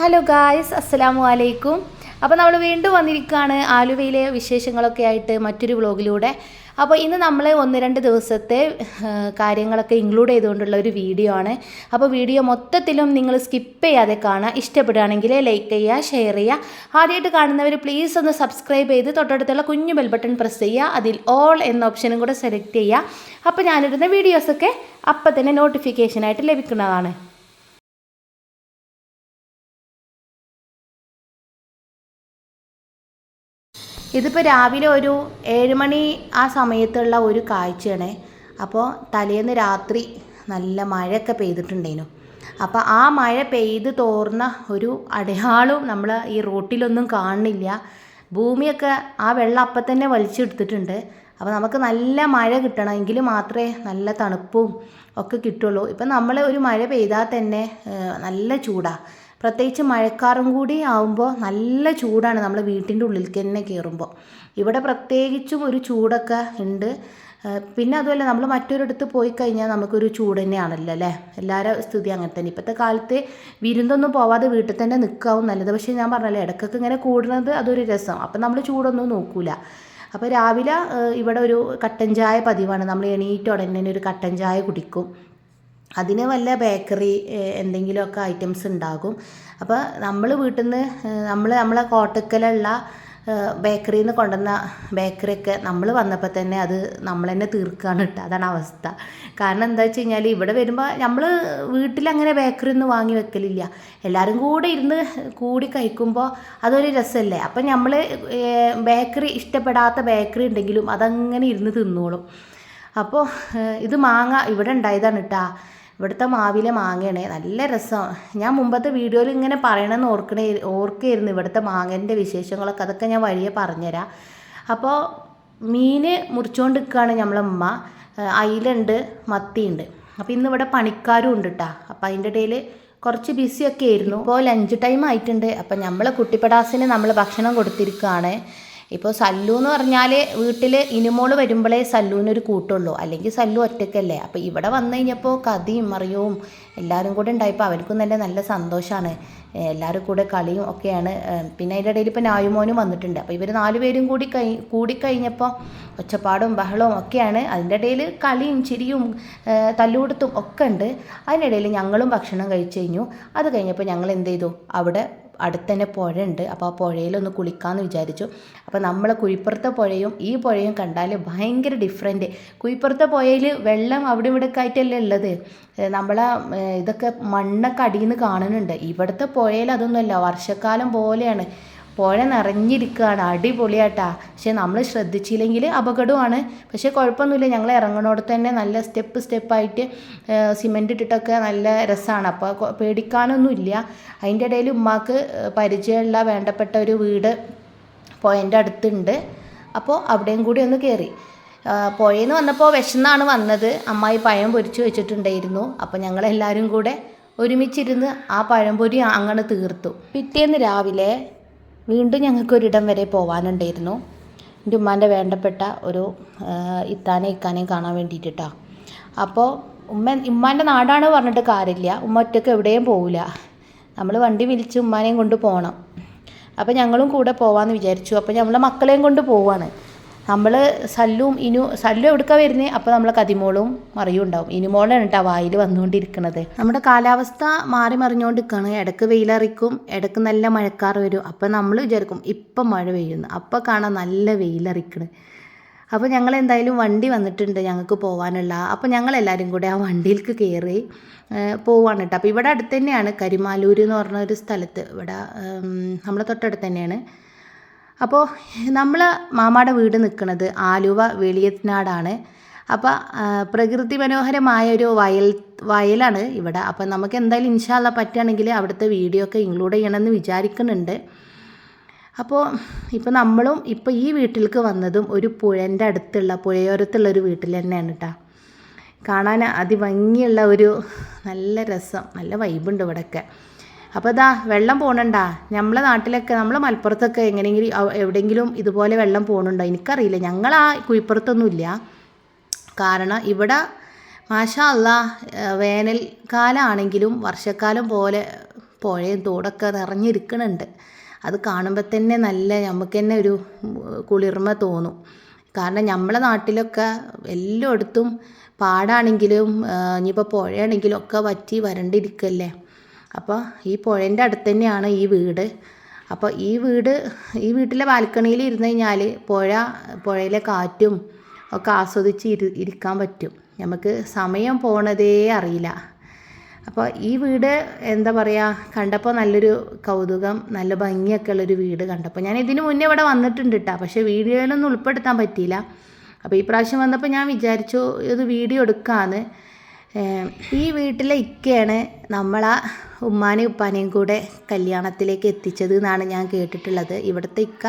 Hello guys അസ്സലാമു അലൈക്കും അപ്പോൾ നമ്മൾ വീണ്ടും വന്നിരിക്കുകയാണ് ആലുവയിലെ വിശേഷങ്ങളൊക്കെ ആയിട്ട് മറ്റൊരു വ്ളോഗിലൂടെ അപ്പോൾ ഇന്ന് നമ്മൾ ഒന്ന് രണ്ട് ദിവസത്തെ കാര്യങ്ങളൊക്കെ ഇൻക്ലൂഡ് ചെയ്തുകൊണ്ടുള്ള ഒരു വീഡിയോ ആണ്. അപ്പോൾ വീഡിയോ മൊത്തത്തിലും നിങ്ങൾ സ്കിപ്പ് ചെയ്യാതെ കാണുക. ഇഷ്ടപ്പെടുകയാണെങ്കിൽ ലൈക്ക് ചെയ്യുക ഷെയർ ചെയ്യുക. ആദ്യമായിട്ട് കാണുന്നവർ പ്ലീസ് ഒന്ന് സബ്സ്ക്രൈബ് ചെയ്ത് തൊട്ടടുത്തുള്ള കുഞ്ഞു ബെൽ ബട്ടൺ പ്രസ് ചെയ്യുക. അതിൽ ഓൾ എന്ന ഓപ്ഷനും കൂടെ സെലക്ട് ചെയ്യുക. അപ്പോൾ ഞാനിടുന്ന വീഡിയോസൊക്കെ അപ്പം തന്നെ നോട്ടിഫിക്കേഷനായിട്ട് ലഭിക്കുന്നതാണ്. ഇതിപ്പോൾ രാവിലെ ഒരു ഏഴ് മണി ആ സമയത്തുള്ള ഒരു കാഴ്ചയാണ്. അപ്പോൾ തലേന്ന് രാത്രി നല്ല മഴയൊക്കെ പെയ്തിട്ടുണ്ടേനു. അപ്പോൾ ആ മഴ പെയ്ത് തോർന്ന ഒരു അടയാളവും നമ്മൾ ഈ റോട്ടിലൊന്നും കാണുന്നില്ല. ഭൂമിയൊക്കെ ആ വെള്ളം അപ്പം തന്നെ വലിച്ചെടുത്തിട്ടുണ്ട്. അപ്പോൾ നമുക്ക് നല്ല മഴ കിട്ടണമെങ്കിൽ മാത്രമേ നല്ല തണുപ്പും ഒക്കെ കിട്ടുള്ളൂ. ഇപ്പം നമ്മൾ ഒരു മഴ പെയ്താൽ തന്നെ നല്ല ചൂടാണ് പ്രത്യേകിച്ച് മഴക്കാറും കൂടി ആവുമ്പോൾ നല്ല ചൂടാണ് നമ്മൾ വീട്ടിന്റെ ഉള്ളിലേക്ക് തന്നെ കയറുമ്പോൾ ഇവിടെ പ്രത്യേകിച്ചും ഒരു ചൂടൊക്കെ ഉണ്ട്. പിന്നെ അതുമല്ല നമ്മൾ മറ്റൊരിടത്ത് പോയി കഴിഞ്ഞാൽ നമുക്കൊരു ചൂട് തന്നെയാണല്ലോ അല്ലേ? എല്ലാവരും സ്ഥിതി അങ്ങനെ തന്നെ. ഇപ്പോഴത്തെ കാലത്ത് വിരുന്നൊന്നും പോവാതെ വീട്ടിൽ തന്നെ നിൽക്കാവും നല്ലത്. പക്ഷേ ഞാൻ പറഞ്ഞല്ലോ ഇടയ്ക്കൊക്കെ ഇങ്ങനെ കൂടുന്നത് അതൊരു രസം. അപ്പം നമ്മൾ ചൂടൊന്നും നോക്കൂല. അപ്പോൾ രാവിലെ ഇവിടെ ഒരു കട്ടൻ ചായ പതിവാണ്. നമ്മൾ എണീറ്റ ഉടനെ ഒരു കട്ടൻ ചായ കുടിക്കും. അതിന് വല്ല ബേക്കറി എന്തെങ്കിലുമൊക്കെ ഐറ്റംസ് ഉണ്ടാകും. അപ്പോൾ നമ്മൾ വീട്ടിൽ നിന്ന് നമ്മൾ നമ്മളെ കോട്ടക്കലുള്ള ബേക്കറിയിൽ നിന്ന് കൊണ്ടുവന്ന ബേക്കറിയൊക്കെ നമ്മൾ വന്നപ്പോൾ തന്നെ അത് നമ്മൾ തന്നെ തീർക്കുകയാണ് കേട്ടോ അതാണ് അവസ്ഥ. കാരണം എന്താ വെച്ച് കഴിഞ്ഞാൽ ഇവിടെ വരുമ്പോൾ നമ്മൾ വീട്ടിലങ്ങനെ ബേക്കറി ഒന്നും വാങ്ങി വെക്കലില്ല. എല്ലാവരും കൂടെ ഇരുന്ന് കൂടി കഴിക്കുമ്പോൾ അതൊരു രസമല്ലേ അപ്പം നമ്മൾ ബേക്കറി ഇഷ്ടപ്പെടാത്ത ബേക്കറി ഉണ്ടെങ്കിലും അതങ്ങനെ ഇരുന്ന് തിന്നോളും. അപ്പോൾ ഇത് മാങ്ങ ഇവിടെ ഉണ്ടായതാണ് കേട്ടാ ഇവിടുത്തെ മാവിലെ മാങ്ങയാണ്. നല്ല രസം. ഞാൻ മുമ്പത്തെ വീഡിയോയിൽ ഇങ്ങനെ പറയണമെന്ന് ഓർക്കണേ ഓർക്കായിരുന്നു ഇവിടുത്തെ മാങ്ങേന്റെ വിശേഷങ്ങളൊക്കെ. അതൊക്കെ ഞാൻ വഴിയെ പറഞ്ഞുതരാം അപ്പോൾ മീൻ മുറിച്ചുകൊണ്ട് നിൽക്കുകയാണ് നമ്മളെ ഉമ്മ അയിലുണ്ട് മത്തിയുണ്ട്. അപ്പോൾ ഇന്ന് ഇവിടെ പണിക്കാരും ഉണ്ട് കേട്ടോ അപ്പോൾ അതിന്റെ ഇടയിൽ കുറച്ച് ബിസിയൊക്കെ ആയിരുന്നു. ഇപ്പോൾ ലഞ്ച് ടൈം ആയിട്ടുണ്ട്. അപ്പം നമ്മൾ കുട്ടിപ്പടാസിന് നമ്മൾ ഭക്ഷണം കൊടുത്തിരിക്കുകയാണ് ഇപ്പോൾ സല്ലു എന്ന് പറഞ്ഞാൽ വീട്ടിൽ ഇനിമോൾ വരുമ്പോഴേ സല്ലുവിനൊരു കൂട്ടുള്ളൂ. അല്ലെങ്കിൽ സല്ലു ഒറ്റയ്ക്കല്ലേ അപ്പോൾ ഇവിടെ വന്നു കഴിഞ്ഞപ്പോൾ കഥയും മറിയവും എല്ലാവരും കൂടെ ഉണ്ടായപ്പോൾ അവർക്കും നല്ല നല്ല സന്തോഷമാണ് എല്ലാവരും കൂടെ കളിയും ഒക്കെയാണ്. പിന്നെ അതിന്റെ ഇടയിൽ ഇപ്പോൾ നായുമോനും വന്നിട്ടുണ്ട്. അപ്പോൾ ഇവർ നാലുപേരും കൂടി കൈ കൂടിക്കഴിഞ്ഞപ്പോൾ ഒച്ചപ്പാടും ബഹളവും ഒക്കെയാണ്. അതിന്റെ ഇടയിൽ കളിയും ചിരിയും തല്ലുകൊടുത്തും ഒക്കെ ഉണ്ട്. അതിനിടയിൽ ഞങ്ങളും ഭക്ഷണം കഴിച്ചു കഴിഞ്ഞു. അത് കഴിഞ്ഞപ്പോൾ ഞങ്ങൾ എന്ത് ചെയ്തു? അവിടെ അടുത്ത് തന്നെ ഉണ്ട് അപ്പോൾ ആ പുഴയിലൊന്ന് കുളിക്കാമെന്ന് വിചാരിച്ചു. അപ്പോൾ നമ്മളെ കുഴിപ്പുറത്തെ പുഴയും ഈ പുഴയും കണ്ടാൽ ഭയങ്കര ഡിഫറെന്റ് കുഴിപ്പുറത്തെ പുഴയിൽ വെള്ളം അവിടെ ഇവിടെ ആയിട്ടല്ലേ ഉള്ളത് നമ്മളെ ഇതൊക്കെ മണ്ണൊക്കെ അടിയിൽ നിന്ന് കാണുന്നുണ്ട്. ഇവിടുത്തെ പുഴയിൽ അതൊന്നുമല്ല. വർഷക്കാലം പോലെയാണ്. പുഴ നിറഞ്ഞിരിക്കുകയാണ്. അടിപൊളിയാട്ടാ. പക്ഷേ നമ്മൾ ശ്രദ്ധിച്ചില്ലെങ്കിൽ അപകടമാണ് പക്ഷേ കുഴപ്പമൊന്നുമില്ല. ഞങ്ങൾ ഇറങ്ങണോടത്ത് തന്നെ നല്ല സ്റ്റെപ്പ് സ്റ്റെപ്പായിട്ട് സിമെന്റ് ഇട്ടിട്ടൊക്കെ നല്ല രസമാണ് അപ്പോൾ പേടിക്കാനൊന്നും പേടിക്കാനൊന്നുമില്ല. അതിന്റെ ഇടയിൽ ഉമ്മാക്ക് പരിചയമുള്ള വേണ്ടപ്പെട്ട ഒരു വീട് പുഴന്റെ അടുത്തുണ്ട്. അപ്പോൾ അവിടെയും കൂടി ഒന്ന് കയറി പുഴയെന്ന് വന്നപ്പോൾ വിശന്നാണ് വന്നത്. അമ്മായി പഴം പൊരിച്ചു വെച്ചിട്ടുണ്ടായിരുന്നു. അപ്പോൾ ഞങ്ങളെല്ലാവരും കൂടെ ഒരുമിച്ചിരുന്ന് ആ പഴംപൊരി അങ്ങനെ തീർത്തു. പിറ്റേന്ന് രാവിലെ വീണ്ടും ഞങ്ങൾക്കൊരിടം വരെ പോകാനുണ്ടായിരുന്നു എന്റെ ഉമ്മാന്റെ വേണ്ടപ്പെട്ട ഒരു ഇത്താനെ ഇക്കാനെയും കാണാൻ വേണ്ടിയിട്ടാ. അപ്പോൾ ഉമ്മ ഉമ്മാന്റെ നാടാണ് പറഞ്ഞിട്ട് കാര്യമില്ല. ഉമ്മ ഒറ്റയ്ക്ക് എവിടെയും പോവില്ല നമ്മൾ വണ്ടി വിളിച്ച് ഉമ്മാനെയും കൊണ്ട് പോകണം അപ്പോൾ ഞങ്ങളും കൂടെ പോവാമെന്ന് വിചാരിച്ചു. അപ്പോൾ നമ്മളെ മക്കളെയും കൊണ്ട് പോവാണ്. നമ്മൾ സല്ലും ഇനു സല്ലു എവിടുക്ക വരുന്നത് അപ്പോൾ നമ്മൾ കതിമോളും മറിയും ഉണ്ടാവും. ഇനുമോളാണ് കേട്ടോ വായിൽ വന്നുകൊണ്ടിരിക്കുന്നത് നമ്മുടെ കാലാവസ്ഥ മാറി മറിഞ്ഞുകൊണ്ടിരിക്കുകയാണ്. ഇടയ്ക്ക് വെയിലറിക്കും ഇടയ്ക്ക് നല്ല മഴക്കാർ വരും. അപ്പോൾ നമ്മൾ വിചാരിക്കും ഇപ്പം മഴ പെയ്യുന്നു. അപ്പോൾ കാണാൻ നല്ല വെയിലറിക്കണ് അപ്പോൾ ഞങ്ങൾ എന്തായാലും വണ്ടി വന്നിട്ടുണ്ട് ഞങ്ങൾക്ക് പോകാനുള്ള അപ്പോൾ ഞങ്ങൾ എല്ലാവരും കൂടെ ആ വണ്ടിയിലേക്ക് കയറി പോവാണ് കേട്ടോ. അപ്പോൾ ഇവിടെ അടുത്ത് തന്നെയാണ് കരിമാലൂർ എന്ന് പറഞ്ഞ ഒരു സ്ഥലത്ത്. ഇവിടെ നമ്മളെ തൊട്ടടുത്ത് തന്നെയാണ്. അപ്പോൾ നമ്മൾ മാമാടെ വീട് നിൽക്കുന്നത് ആലുവ വെളിയത്തിനാടാണ്. അപ്പോൾ പ്രകൃതി മനോഹരമായ ഒരു വയൽ വയലാണ് ഇവിടെ. അപ്പോൾ നമുക്ക് എന്തായാലും ഇൻഷാല്ല പറ്റുകയാണെങ്കിൽ അവിടുത്തെ വീഡിയോ ഒക്കെ ഇൻക്ലൂഡ് ചെയ്യണമെന്ന് വിചാരിക്കുന്നുണ്ട്. അപ്പോൾ ഇപ്പോൾ നമ്മളും ഇപ്പോൾ ഈ വീട്ടിലേക്ക് വന്നതും ഒരു പുഴന്റെ അടുത്തുള്ള പുഴയോരത്തുള്ള ഒരു വീട്ടിൽ തന്നെയാണ് കേട്ടോ കാണാൻ അതിഭംഗിയുള്ള ഒരു നല്ല രസം നല്ല വൈബുണ്ട് ഇവിടെയൊക്കെ അപ്പോൾ ഇതാ വെള്ളം പോകണണ്ടാ നമ്മളെ നാട്ടിലൊക്കെ നമ്മൾ മലപ്പുറത്തൊക്കെ എങ്ങനെയെങ്കിലും എവിടെയെങ്കിലും ഇതുപോലെ വെള്ളം പോകണുണ്ടോ എനിക്കറിയില്ല. ഞങ്ങൾ ആ കുഴിപ്പുറത്തൊന്നുമില്ല. കാരണം ഇവിടെ മാഷാ അല്ല വേനൽക്കാലമാണെങ്കിലും വർഷക്കാലം പോലെ പുഴയും തോടൊക്കെ നിറഞ്ഞിരിക്കണുണ്ട്. അത് കാണുമ്പോൾ തന്നെ നല്ല നമുക്ക് തന്നെ ഒരു കുളിർമ തോന്നും. കാരണം നമ്മളെ നാട്ടിലൊക്കെ എല്ലായിടത്തും പാടാണെങ്കിലും ഇനിയിപ്പോൾ പുഴയാണെങ്കിലും ഒക്കെ വറ്റി വരണ്ടിരിക്കല്ലേ? അപ്പോൾ ഈ പുഴേന്റെ അടുത്ത് തന്നെയാണ് ഈ വീട്. അപ്പോൾ ഈ വീട് ഈ വീട്ടിലെ ബാൽക്കണിയിൽ ഇരുന്ന് കഴിഞ്ഞാൽ പുഴ പുഴയിലെ കാറ്റും ഒക്കെ ആസ്വദിച്ച് ഇരി ഇരിക്കാൻ പറ്റും. നമുക്ക് സമയം പോണതേ അറിയില്ല. അപ്പോൾ ഈ വീട് എന്താ പറയുക കണ്ടപ്പോൾ നല്ലൊരു കൗതുകം നല്ല ഭംഗിയൊക്കെ ഉള്ളൊരു വീട് കണ്ടപ്പോൾ ഞാൻ ഇതിന് മുന്നേ ഇവിടെ വന്നിട്ടുണ്ട് കേട്ടോ പക്ഷേ വീഡിയോയിലൊന്നും ഉൾപ്പെടുത്താൻ പറ്റിയില്ല. അപ്പോൾ ഈ പ്രാവശ്യം വന്നപ്പോൾ ഞാൻ വിചാരിച്ചു ഇത് വീഡിയോ എടുക്കാമെന്ന് ഈ വീട്ടിലെ ഇക്കയാണ് നമ്മളെ ഉമ്മാനെയും ഉപ്പാനെയും കൂടെ കല്യാണത്തിലേക്ക് എത്തിച്ചത് എന്നാണ് ഞാൻ കേട്ടിട്ടുള്ളത്. ഇവിടുത്തെ ഇക്ക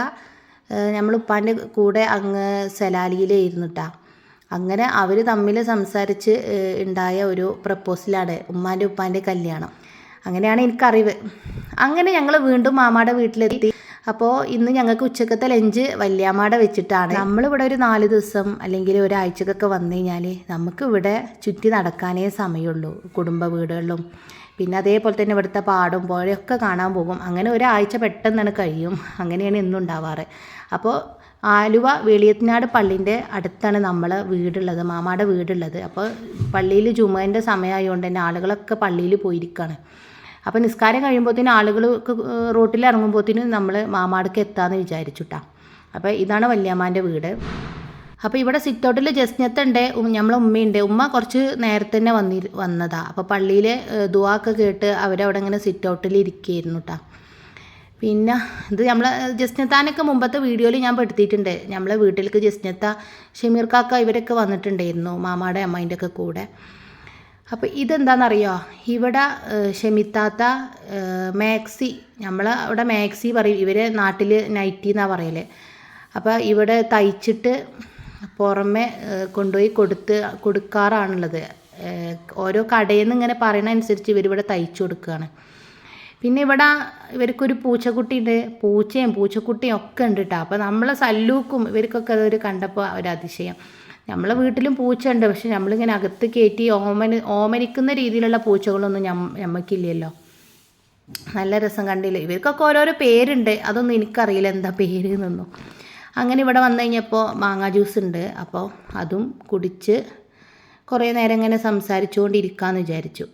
നമ്മൾ ഉപ്പാന്റെ കൂടെ അങ്ങ് സലാലിയിലായിരുന്നു കേട്ടോ അങ്ങനെ അവർ തമ്മിൽ സംസാരിച്ച് ഉണ്ടായ ഒരു പ്രപ്പോസലാണ് ഉമ്മാന്റെ ഉപ്പാന്റെ കല്യാണം. അങ്ങനെയാണ് എനിക്കറിവ്. അങ്ങനെ ഞങ്ങൾ വീണ്ടും മാമാടെ വീട്ടിലെത്തി. അപ്പോൾ ഇന്ന് ഞങ്ങൾക്ക് ഉച്ചക്കത്തെ ലഞ്ച് വല്യാമാട വെച്ചിട്ടാണ്. നമ്മളിവിടെ ഒരു നാല് ദിവസം അല്ലെങ്കിൽ ഒരാഴ്ചക്കൊക്കെ വന്നു കഴിഞ്ഞാൽ നമുക്ക് ഇവിടെ ചുറ്റി നടക്കാനേ സമയമുള്ളൂ. കുടുംബ വീടുകളിലും. പിന്നെ അതേപോലെ തന്നെ ഇവിടുത്തെ പാടും പുഴയൊക്കെ കാണാൻ പോകും. അങ്ങനെ ഒരാഴ്ച പെട്ടെന്നാണ് കഴിയും. അങ്ങനെയാണ് എന്നും ഉണ്ടാവാറ്. അപ്പോൾ ആലുവ വെളിയത്തിനാട് പള്ളീന്റെ അടുത്താണ് നമ്മൾ വീടുള്ളത് മാമാടെ വീടുള്ളത്. അപ്പോൾ പള്ളിയിൽ ജുമേന്റെ സമയമായതുകൊണ്ട് തന്നെ ആളുകളൊക്കെ പള്ളിയിൽ പോയിരിക്കുകയാണ് അപ്പോൾ നിസ്കാരം കഴിയുമ്പോഴത്തേനും ആളുകൾ റോട്ടിൽ ഇറങ്ങുമ്പോഴത്തേനും നമ്മൾ മാമാടക്ക് എത്താമെന്ന് വിചാരിച്ചുട്ടാ. അപ്പോൾ ഇതാണ് വല്യമ്മാന്റെ വീട്. അപ്പോൾ ഇവിടെ സിറ്റൗട്ടിൽ ജസ്നത്തുണ്ട് നമ്മളെ ഉമ്മയുണ്ട്. ഉമ്മ കുറച്ച് നേരത്തെ തന്നെ വന്നി വന്നതാണ് അപ്പോൾ പള്ളിയിൽ ദുവാക്കെ കേട്ട് അവരവിടെ ഇങ്ങനെ സിറ്റൗട്ടിൽ ഇരിക്കുകയായിരുന്നു കേട്ടോ പിന്നെ ഇത് നമ്മൾ ജസ്നത്താനൊക്കെ മുമ്പത്തെ വീഡിയോയിൽ ഞാൻ പെടുത്തിയിട്ടുണ്ട്. നമ്മളെ വീട്ടിലേക്ക് ജസ്നത്ത ഷമീർ കാക്ക ഇവരൊക്കെ വന്നിട്ടുണ്ടായിരുന്നു മാമാടെ അമ്മേന്റെ ഒക്കെ കൂടെ. അപ്പോൾ ഇതെന്താണെന്നറിയോ ഇവിടെ ഷെമിത്താത്ത മാക്സി നമ്മൾ അവിടെ മാക്സി പറയും. ഇവരെ നാട്ടിൽ നൈറ്റി എന്നാണ് പറയൽ. അപ്പോൾ ഇവിടെ തയ്ച്ചിട്ട് പുറമെ കൊണ്ടുപോയി കൊടുത്ത് കൊടുക്കാറാണുള്ളത്. ഓരോ കടയിൽ നിന്ന് ഇങ്ങനെ പറയണ അനുസരിച്ച് ഇവരിവിടെ തയ്ച്ചു കൊടുക്കുകയാണ് പിന്നെ ഇവിടെ ഇവർക്കൊരു പൂച്ചക്കുട്ടി പൂച്ചക്കുട്ടിയുണ്ട്. പൂച്ചയും പൂച്ചക്കുട്ടിയും ഒക്കെ ഉണ്ട് കേട്ടോ അപ്പോൾ നമ്മളെ സല്ലൂക്കും ഇവർക്കൊക്കെ അതൊരു കണ്ടപ്പോൾ ഒരു അതിശയം നമ്മളെ വീട്ടിലും പൂച്ച ഉണ്ട് പക്ഷെ നമ്മളിങ്ങനെ അകത്ത് കയറ്റി ഓമന ഓമനിക്കുന്ന രീതിയിലുള്ള പൂച്ചകളൊന്നും ഞമ്മക്കില്ലല്ലോ. നല്ല രസം കണ്ടില്ല? ഇവർക്കൊക്കെ ഓരോരോ പേരുണ്ട്. അതൊന്നും എനിക്കറിയില്ല എന്താ പേര് എന്നൊന്നും. അങ്ങനെ ഇവിടെ വന്നു കഴിഞ്ഞപ്പോൾ മാങ്ങ ജ്യൂസ് ഉണ്ട്. അപ്പോൾ അതും കുടിച്ച് കുറേ നേരം ഇങ്ങനെ സംസാരിച്ചുകൊണ്ടിരിക്കാമെന്ന് വിചാരിച്ചു.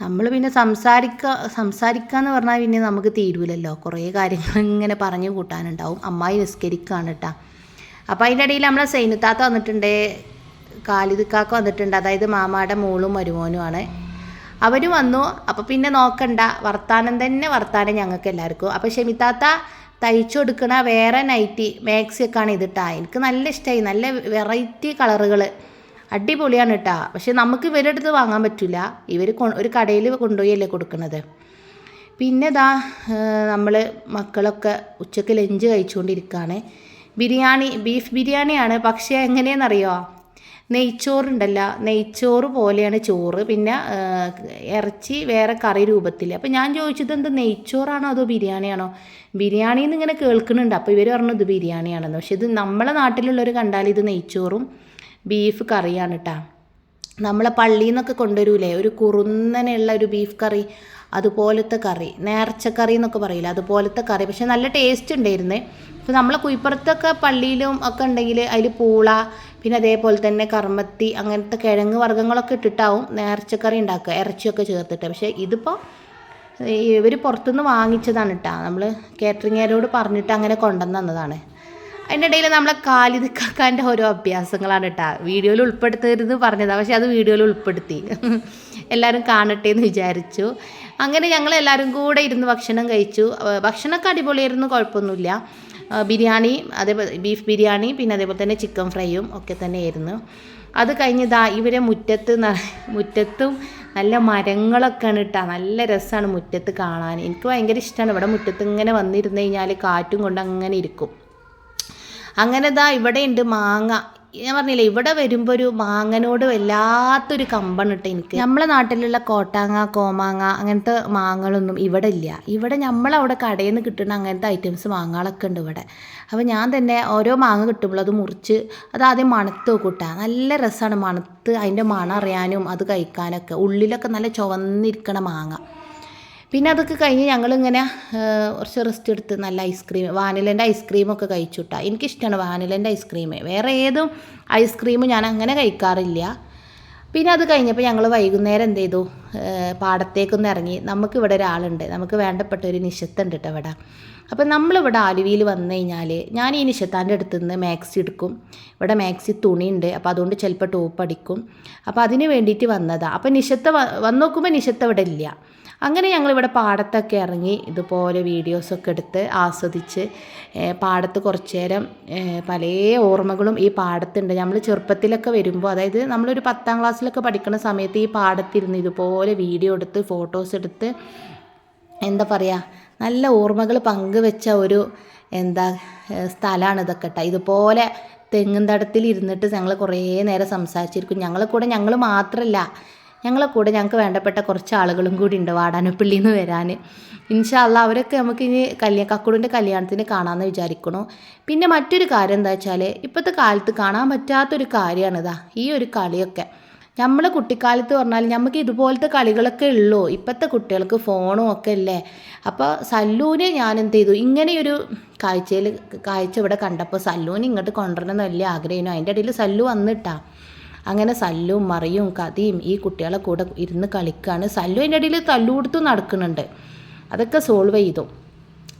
നമ്മൾ പിന്നെ സംസാരിക്കുക സംസാരിക്കുക എന്ന് പറഞ്ഞാൽ പിന്നെ നമുക്ക് തീരുവില്ലല്ലോ കുറേ കാര്യങ്ങൾ ഇങ്ങനെ പറഞ്ഞു കൂട്ടാനുണ്ടാവും. അമ്മായി നിസ്കരിക്കുകയാണ് കേട്ടോ അപ്പോൾ അതിന്റെ ഇടയിൽ നമ്മളെ സൈനുത്താത്ത വന്നിട്ടുണ്ട് കാലിദിക്കാക്ക വന്നിട്ടുണ്ട് അതായത് മാമാടെ മോളും മരുമോനുമാണ്. അവർ വന്നു. അപ്പോൾ പിന്നെ നോക്കണ്ട വർത്താനം തന്നെ വർത്താനം ഞങ്ങൾക്ക് എല്ലാവർക്കും. അപ്പോൾ ഷെമിത്താത്ത തയ്ച്ചു കൊടുക്കണ വേറെ നൈറ്റി മാക്സിയൊക്കെയാണ് ഇതിട്ടാ എനിക്ക് നല്ല ഇഷ്ടമായി നല്ല വെറൈറ്റി കളറുകൾ അടിപൊളിയാണ് കേട്ടോ പക്ഷെ നമുക്ക് ഇവരുടെ അടുത്ത് വാങ്ങാൻ പറ്റില്ല ഇവർ ഒരു കടയിൽ കൊണ്ടുപോയല്ലേ കൊടുക്കുന്നത് പിന്നെ ഇതാ നമ്മൾ മക്കളൊക്കെ ഉച്ചയ്ക്ക് ലഞ്ച് കഴിച്ചുകൊണ്ടിരിക്കുകയാണ് ബിരിയാണി ബീഫ് ബിരിയാണിയാണ്. പക്ഷേ എങ്ങനെയെന്നറിയോ? നെയ്ച്ചോറുണ്ടല്ലോ. നെയ്ച്ചോറ് പോലെയാണ് ചോറ്. പിന്നെ ഇറച്ചി വേറെ കറി രൂപത്തിൽ അപ്പോൾ ഞാൻ ചോദിച്ചത് എന്ത് നെയ്ച്ചോറാണോ അതോ ബിരിയാണിയാണോ? ബിരിയാണി എന്ന് ഇങ്ങനെ കേൾക്കുന്നുണ്ട്. അപ്പോൾ ഇവർ പറഞ്ഞു ഇത് ബിരിയാണിയാണെന്ന്. പക്ഷേ ഇത് നമ്മളെ നാട്ടിലുള്ളവർ കണ്ടാൽ ഇത് നെയ്ച്ചോറും ബീഫ് കറിയാണ് കേട്ടോ നമ്മളെ പള്ളിയിൽ നിന്നൊക്കെ കൊണ്ടുവരൂലേ? ഒരു കുറുന്നനെയുള്ള ഒരു ബീഫ് കറി അതുപോലത്തെ കറി നേർച്ചക്കറി എന്നൊക്കെ പറയില്ല അതുപോലത്തെ കറി. പക്ഷെ നല്ല ടേസ്റ്റ് ഉണ്ടായിരുന്നേ. അപ്പോൾ നമ്മളെ കുയിപ്പുറത്തൊക്കെ പള്ളിയിലും ഒക്കെ ഉണ്ടെങ്കിൽ അതിൽ പൂള പിന്നെ അതേപോലെ തന്നെ കർമ്മത്തി അങ്ങനത്തെ കിഴങ്ങ് വർഗങ്ങളൊക്കെ ഇട്ടിട്ടാവും നേർച്ചക്കറി ഉണ്ടാക്കുക ഇറച്ചിയൊക്കെ ചേർത്തിട്ട്. പക്ഷേ ഇതിപ്പോൾ ഇവർ പുറത്തുനിന്ന് വാങ്ങിച്ചതാണ് കേട്ടോ. നമ്മൾ കാറ്ററിങ്ങുകാരോട് പറഞ്ഞിട്ട് അങ്ങനെ കൊണ്ടുവന്നതാണ് അതിന്റെ ഇടയിൽ നമ്മളെ കാലിദിക്കാക്കാന്റെ ഓരോ അഭ്യാസങ്ങളാണ് കേട്ടോ. വീഡിയോയിൽ ഉൾപ്പെടുത്തരുത് പറഞ്ഞതാണ് പക്ഷേ അത് വീഡിയോയിൽ ഉൾപ്പെടുത്തി. എല്ലാവരും കാണട്ടെ എന്ന് വിചാരിച്ചു. അങ്ങനെ ഞങ്ങൾ എല്ലാവരും കൂടെ ഇരുന്ന് ഭക്ഷണം കഴിച്ചു. ഭക്ഷണമൊക്കെ അടിപൊളിയായിരുന്നു കുഴപ്പമൊന്നുമില്ല. ബിരിയാണി അതേപോലെ ബീഫ് ബിരിയാണി പിന്നെ അതേപോലെ തന്നെ ചിക്കൻ ഫ്രൈയും ഒക്കെ തന്നെ ആയിരുന്നു അത് കഴിഞ്ഞതാ ഇവരെ മുറ്റത്ത് മുറ്റത്തും നല്ല മരങ്ങളൊക്കെയാണ് ഇട്ടാ. നല്ല രസമാണ് മുറ്റത്ത് കാണാൻ. എനിക്ക് ഭയങ്കര ഇഷ്ടമാണ് ഇവിടെ മുറ്റത്ത് ഇങ്ങനെ വന്നിരുന്നു കഴിഞ്ഞാൽ കാറ്റും കൊണ്ട് അങ്ങനെ ഇരിക്കും. അങ്ങനെ ദാ ഇവിടെ ഉണ്ട് മാങ്ങ. ഞാൻ പറഞ്ഞില്ലേ ഇവിടെ വരുമ്പോൾ ഒരു മാങ്ങനോട് വല്ലാത്തൊരു കമ്പണിട്ട് എനിക്ക്. നമ്മളെ നാട്ടിലുള്ള കോട്ടാങ്ങ കോമാങ്ങ അങ്ങനത്തെ മാങ്ങകളൊന്നും ഇവിടെ ഇല്ല. ഇവിടെ നമ്മളവിടെ കടയിൽ നിന്ന് കിട്ടുന്ന അങ്ങനത്തെ ഐറ്റംസ് മാങ്ങകളൊക്കെ ഉണ്ട് ഇവിടെ. അപ്പോൾ ഞാൻ തന്നെ ഓരോ മാങ്ങ കിട്ടുമ്പോൾ അത് മുറിച്ച് അത് ആദ്യം മണത്ത് കൂട്ടാ നല്ല രസമാണ് മണത്ത് അതിന്റെ മണം അറിയാനും അത് കഴിക്കാനൊക്കെ. ഉള്ളിലൊക്കെ നല്ല ചുവന്നിരിക്കണ മാങ്ങ. പിന്നെ അതൊക്കെ കഴിഞ്ഞ് ഞങ്ങളിങ്ങനെ കുറച്ച് റെസ്റ്റ് എടുത്ത് നല്ല ഐസ്ക്രീം വാനിലേന്റെ ഐസ്ക്രീമൊക്കെ കഴിച്ചുട്ടാ. എനിക്കിഷ്ടമാണ് വാനിലേന്റെ ഐസ്ക്രീം വേറെ ഏതും ഐസ്ക്രീം ഞാൻ അങ്ങനെ കഴിക്കാറില്ല. പിന്നെ അത് കഴിഞ്ഞപ്പോൾ ഞങ്ങൾ വൈകുന്നേരം എന്ത് ചെയ്തു? പാടത്തേക്കൊന്ന് ഇറങ്ങി. നമുക്കിവിടെ ഒരാളുണ്ട്. നമുക്ക് വേണ്ടപ്പെട്ട ഒരു നിശത്തുണ്ട് കേട്ടോ ഇവിടെ. അപ്പം നമ്മളിവിടെ ആലുവയിൽ വന്നു കഴിഞ്ഞാൽ ഞാൻ ഈ നിശത്താന്റെ അടുത്ത് നിന്ന് മാക്സി എടുക്കും. ഇവിടെ മാക്സി തുണിയുണ്ട്. അപ്പോൾ അതുകൊണ്ട് ചിലപ്പോൾ ടോപ്പ് അടിക്കും. അപ്പോൾ അതിന് വേണ്ടിയിട്ട് വന്നതാണ് അപ്പോൾ നിശത്ത് വന്ന് നോക്കുമ്പോൾ നിശത്ത് ഇവിടെ ഇല്ല. അങ്ങനെ ഞങ്ങളിവിടെ പാടത്തൊക്കെ ഇറങ്ങി ഇതുപോലെ വീഡിയോസൊക്കെ എടുത്ത് ആസ്വദിച്ച് പാടത്ത് കുറച്ച് നേരം പല ഓർമ്മകളും ഈ പാടത്തുണ്ട്. നമ്മൾ ചെറുപ്പത്തിലൊക്കെ വരുമ്പോൾ അതായത് നമ്മളൊരു പത്താം ക്ലാസ്സിലൊക്കെ പഠിക്കുന്ന സമയത്ത് ഈ പാടത്തിരുന്ന് ഇതുപോലെ വീഡിയോ എടുത്ത് ഫോട്ടോസ് എടുത്ത് എന്താ പറയുക നല്ല ഓർമ്മകൾ പങ്കുവെച്ച ഒരു എന്താ സ്ഥലമാണ് ഇതൊക്കെ കേട്ടോ ഇതുപോലെ തെങ്ങും തടത്തിൽ ഇരുന്നിട്ട് ഞങ്ങൾ കുറേ നേരം സംസാരിച്ചിരിക്കും. ഞങ്ങളെ കൂടെ ഞങ്ങൾ മാത്രമല്ല ഞങ്ങളെ കൂടെ ഞങ്ങൾക്ക് വേണ്ടപ്പെട്ട കുറച്ച് ആളുകളും കൂടി ഉണ്ട് വാടാനപ്പള്ളിയിൽ നിന്ന് വരാൻ. ഇൻഷാല്ല അവരൊക്കെ നമുക്ക് ഇനി കല്യാ കക്കുടിന്റെ കല്യാണത്തിന് കാണാമെന്ന് വിചാരിക്കണു. പിന്നെ മറ്റൊരു കാര്യം എന്താ വെച്ചാൽ ഇപ്പോഴത്തെ കാലത്ത് കാണാൻ പറ്റാത്തൊരു കാര്യമാണിതാ ഈ ഒരു കളിയൊക്കെ. നമ്മളെ കുട്ടിക്കാലത്ത് പറഞ്ഞാൽ നമുക്ക് ഇതുപോലത്തെ കളികളൊക്കെ ഉള്ളൂ ഇപ്പോഴത്തെ കുട്ടികൾക്ക് ഫോണും ഒക്കെ അല്ലേ? അപ്പോൾ സല്ലൂനെ ഞാൻ എന്ത് ചെയ്തു ഇങ്ങനെയൊരു കാഴ്ചയിൽ കാഴ്ച ഇവിടെ കണ്ടപ്പോൾ സല്ലൂന് ഇങ്ങോട്ട് കൊണ്ടുവരണം എന്ന് വലിയ ആഗ്രഹമായിരുന്നു അതിന്റെ ഇടയിൽ സല്ലു വന്നിട്ടാ. അങ്ങനെ സല്ലും മറിയും കഥയും ഈ കുട്ടികളെ കൂടെ ഇരുന്ന് കളിക്കുകയാണ് സല്ലു അതിന്റെ ഇടയിൽ തല്ലുകൊടുത്തു നടക്കുന്നുണ്ട്. അതൊക്കെ സോൾവ് ചെയ്തു.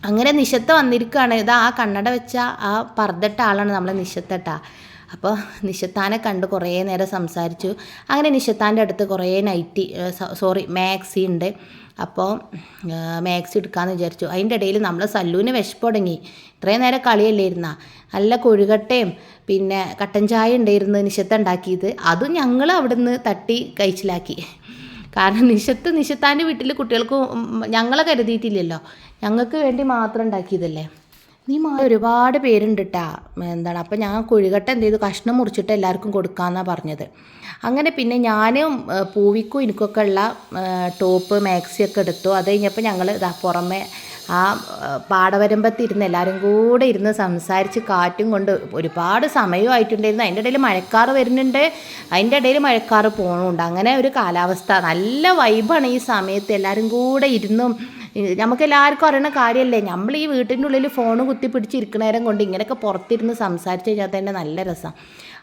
അങ്ങനെ നിശത്ത വന്നിരിക്കുകയാണ്. ഇതാ ആ കണ്ണട വെച്ച ആ പർദ്ദട്ട ആളാണ് നമ്മളെ നിശത്തട്ട അപ്പോൾ നിശത്താനെ കണ്ട് കുറേ നേരം സംസാരിച്ചു. അങ്ങനെ നിശത്താന്റെ അടുത്ത് കുറേ നൈറ്റി സോറി മാക്സി ഉണ്ട്. അപ്പോൾ മാക്സ് എടുക്കാമെന്ന് വിചാരിച്ചു. അതിന്റെ ഇടയിൽ നമ്മൾ സല്ലൂന് വിശപ്പ് തുടങ്ങി. ഇത്രയും നേരം കളിയല്ലായിരുന്ന. നല്ല കൊഴുകട്ടയും പിന്നെ കട്ടൻ ചായ ഉണ്ടായിരുന്നു നിശത്ത് ഉണ്ടാക്കിയത്. അതും ഞങ്ങൾ അവിടുന്ന് തട്ടി കഴിച്ചിലാക്കി. കാരണം നിശത്ത് നിശത്താന്റെ വീട്ടിൽ കുട്ടികൾക്ക് ഞങ്ങളെ കരുതിയിട്ടില്ലല്ലോ. ഞങ്ങൾക്ക് വേണ്ടി മാത്രം ഉണ്ടാക്കിയതല്ലേ? നീ മാ ഒരുപാട് പേരുണ്ട് കേട്ടാ എന്താണ് അപ്പം ഞാൻ കുഴികട്ട എന്ത് ചെയ്തു? കഷ്ണം മുറിച്ചിട്ട് എല്ലാവർക്കും കൊടുക്കാമെന്നാണ് പറഞ്ഞത്. അങ്ങനെ പിന്നെ ഞാനും പൂവിക്കും എനിക്കൊക്കെ ഉള്ള ടോപ്പ് മാക്സി ഒക്കെ എടുത്തു. അത് കഴിഞ്ഞപ്പോൾ ഞങ്ങൾ ഇതാ പുറമെ ആ പാടവരമ്പത്ത് പാടവരമ്പത്തിരുന്ന് എല്ലാവരും കൂടെ ഇരുന്ന് സംസാരിച്ച് കാറ്റും കൊണ്ട് ഒരുപാട് സമയമായിട്ടുണ്ടായിരുന്നു അതിന്റെ ഇടയിൽ മഴക്കാറ് വരുന്നുണ്ട്. അതിന്റെ ഇടയിൽ മഴക്കാറ് പോകുന്നുണ്ട് അങ്ങനെ ഒരു കാലാവസ്ഥ. നല്ല വൈബാണ് ഈ സമയത്ത് എല്ലാവരും കൂടെ ഇരുന്നും നമുക്ക് എല്ലാവർക്കും അറിയുന്ന കാര്യമല്ലേ നമ്മൾ ഈ വീട്ടിന്റെ ഉള്ളിൽ ഫോൺ കുത്തി പിടിച്ചിരിക്കണ നേരം കൊണ്ട് ഇങ്ങനെയൊക്കെ പുറത്തിരുന്ന് സംസാരിച്ച് കഴിഞ്ഞാൽ തന്നെ നല്ല രസം.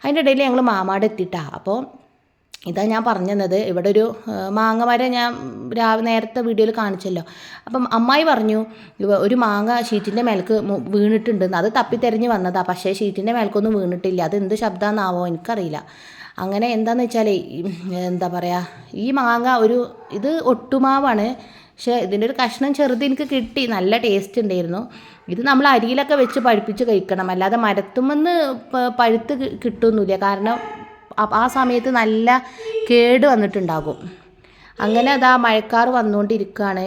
അതിന്റെ ഇടയിൽ ഞങ്ങൾ മാമാട് എത്തിയിട്ടാണ് അപ്പോൾ ഇതാ ഞാൻ പറഞ്ഞത്. ഇവിടെ ഒരു മാങ്ങ മരം ഞാൻ രാവിലെ നേരത്തെ വീഡിയോയിൽ കാണിച്ചല്ലോ. അപ്പം അമ്മായി പറഞ്ഞു ഒരു മാങ്ങ ഷീറ്റിന്റെ മേൽക്ക് വീണിട്ടുണ്ട് അത് തപ്പിത്തെറിഞ്ഞ് വന്നതാണ് പക്ഷേ ഷീറ്റിന്റെ മേൽക്കൊന്നും വീണിട്ടില്ല. അത് എന്ത് ശബ്ദമാണെന്നാവോ എനിക്കറിയില്ല. അങ്ങനെ എന്താണെന്ന് വെച്ചാൽ എന്താ പറയുക ഈ മാങ്ങ ഒരു ഇത് ഒട്ടുമാവാണ് പക്ഷേ ഇതിന്റെ ഒരു കഷ്ണം ചെറുത് എനിക്ക് കിട്ടി. നല്ല ടേസ്റ്റ് ഉണ്ടായിരുന്നു. ഇത് നമ്മൾ അരിയിലൊക്കെ വെച്ച് പഴുപ്പിച്ച് കഴിക്കണം. അല്ലാതെ മരത്തുമെന്ന് പഴുത്ത് കിട്ടുന്നില്ല കാരണം ആ സമയത്ത് നല്ല കേട് വന്നിട്ടുണ്ടാകും. അങ്ങനെ അതാ മഴക്കാർ വന്നുകൊണ്ടിരിക്കുകയാണ്.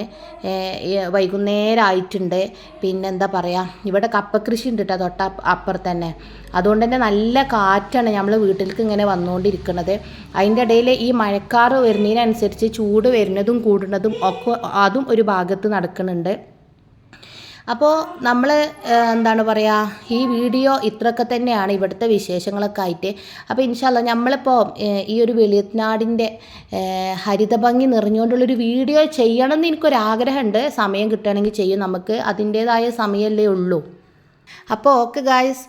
വൈകുന്നേരം ആയിട്ടുണ്ട് പിന്നെ എന്താ പറയുക ഇവിടെ കപ്പ കൃഷി ഉണ്ട് കേട്ടോ തൊട്ട അപ്പുറത്ത് തന്നെ അതുകൊണ്ട് തന്നെ നല്ല കാറ്റാണ് നമ്മൾ വീട്ടിലേക്ക് ഇങ്ങനെ വന്നുകൊണ്ടിരിക്കുന്നത്. അതിന്റെ ഇടയിൽ ഈ മഴക്കാർ വരുന്നതിനനുസരിച്ച് ചൂട് വരുന്നതും കൂടുന്നതും ഒക്കെ അതും ഒരു ഭാഗത്ത് നടക്കുന്നുണ്ട്. അപ്പോൾ നമ്മൾ എന്താണ് പറയുക ഈ വീഡിയോ ഇത്രയൊക്കെ തന്നെയാണ് ഇവിടുത്തെ വിശേഷങ്ങളൊക്കെ ആയിട്ട്. അപ്പോൾ ഇൻഷാല്ല നമ്മളിപ്പോൾ ഈ ഒരു വെളിയനാടിന്റെ ഹരിതഭംഗി നിറഞ്ഞുകൊണ്ടുള്ളൊരു വീഡിയോ ചെയ്യണം ചെയ്യണമെന്ന് എനിക്കൊരാഗ്രഹമുണ്ട്. സമയം കിട്ടുകയാണെങ്കിൽ ചെയ്യും. നമുക്ക് അതിന്റേതായ സമയമല്ലേ ഉള്ളൂ. അപ്പോൾ ഓക്കെ ഗായ്സ്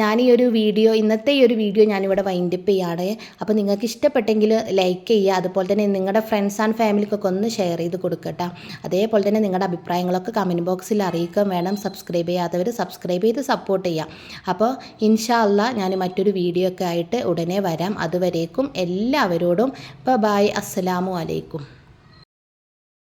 ഞാൻ ഈ ഒരു വീഡിയോ ഇന്നത്തെ ഈ ഒരു വീഡിയോ ഞാനിവിടെ വൈൻഡപ്പ് ചെയ്യാണ്. അപ്പോൾ നിങ്ങൾക്ക് ഇഷ്ടപ്പെട്ടെങ്കിൽ ലൈക്ക് ചെയ്യുക അതുപോലെ തന്നെ നിങ്ങളുടെ ഫ്രണ്ട്സ് ആൻഡ് ഫാമിലിക്കൊക്കെ ഒന്ന് ഷെയർ ചെയ്ത് കൊടുക്കട്ടെ. അതേപോലെ തന്നെ നിങ്ങളുടെ അഭിപ്രായങ്ങളൊക്കെ കമന്റ് ബോക്സിൽ അറിയിക്കാൻ വേണം. സബ്സ്ക്രൈബ് ചെയ്യാത്തവർ സബ്സ്ക്രൈബ് ചെയ്ത് സപ്പോർട്ട് ചെയ്യാം അപ്പോൾ ഇൻഷാ അല്ല ഞാൻ മറ്റൊരു വീഡിയോ ഒക്കെ ആയിട്ട് ഉടനെ വരാം. അതുവരേക്കും എല്ലാവരോടും ബൈ അസ്സലാമു അലൈക്കും.